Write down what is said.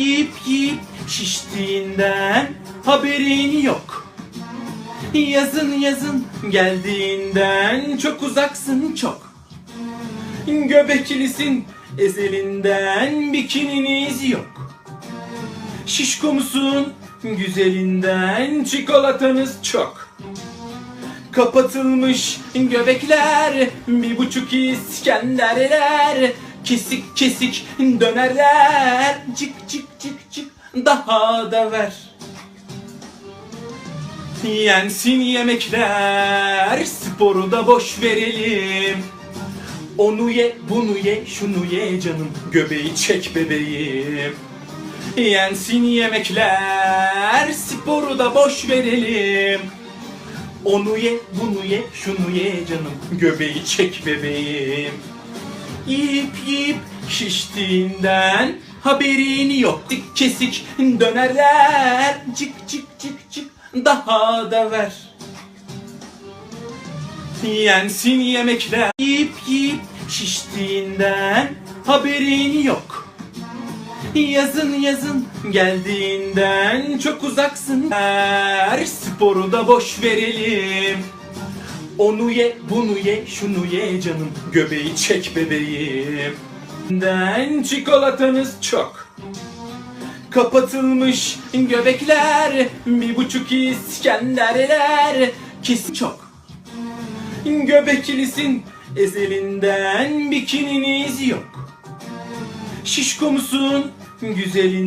Yiyip yiyip şiştiğinden haberin yok. Yazın yazın geldiğinden çok uzaksın çok. Göbeklisin ezelinden bikininiz yok. Şişko musun güzelinden çikolatanız çok. Kapatılmış göbekler bir buçuk İskenderler Kesik kesik dönerler. Cık cık cık cık daha da ver. Yensin yemekler. Sporu da boş verelim. Onu ye bunu ye şunu ye canım. Göbeği çek bebeğim. Yensin yemekler. Sporu da boş verelim. Onu ye, bunu ye, şunu ye canım. Göbeği çek bebeğim. Yiyip yiyip şiştiğinden haberin yok. Dik kesik dönerler. Cık cık cık cık daha da ver. Yensin yemekler. Yiyip yiyip şiştiğinden haberin yok. Yazın yazın geldiğinden çok uzaksın Her sporu da boş verelim Onu ye bunu ye şunu ye canım. Göbeği çek bebeğim. Den çikolatanız çok. Kapatılmış göbekler Bir buçuk İskenderler. Kesin çok. Göbeklisin ezelinden bikininiz yok. Şişko musun güzelin